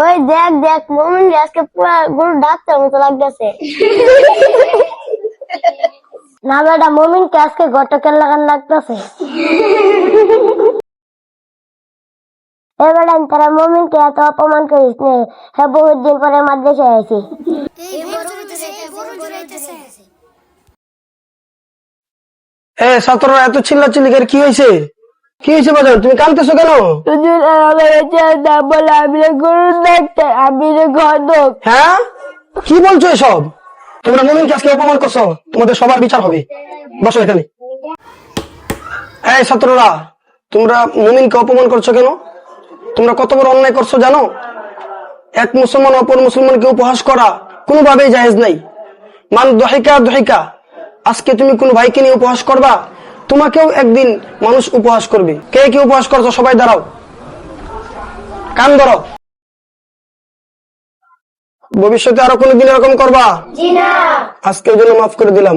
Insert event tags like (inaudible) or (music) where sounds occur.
ওই দেখ দেখ মমিন আজকে পুরো গরু ডাক্তার মতো লাগতেছে। (laughs) না বেটা মমিন কে আজকে গটকের লাগান লাগতেছে। তারা মমিন কে এত অপমান করিস নে। হ্যাঁ বহুত দিন পরে মাদ্রাসায় আইছি। এ ছাত্ররা এত চিল্লা চিল্লি করে কি হয়েছে কি হয়েছে বাজার তুমি কাঁদতেছো কেন? হুজুর আমার না বলে আমি গরু ডাক্তার আমি ঘটক হ্যাঁ? কি বলছো এসব? তোমরা মুমিনকে আজকে অপমান করছ। তোমাদের সবার বিচার হবে। বসো এখানে। এই ছাত্ররা তোমরা মুমিনকে অপমান করছ কেন? তোমরা কত বড় অন্যায় করছ জানো? এক মুসলমান অপর মুসলমানকে উপহাস করা কোনোভাবেই জাহেজ নাই। মান দহিকা দহিকা আজকে তুমি কোন ভাইকে নিয়ে উপহাস করবা? তোমাকেও একদিন মানুষ উপহাস করবে। কে কি উপহাস করছ? সবাই দাঁড়াও। কান ধরো। ভবিষ্যতে আরও কোনোদিন এরকম করবা? আজকের জন্য মাফ করে দিলাম।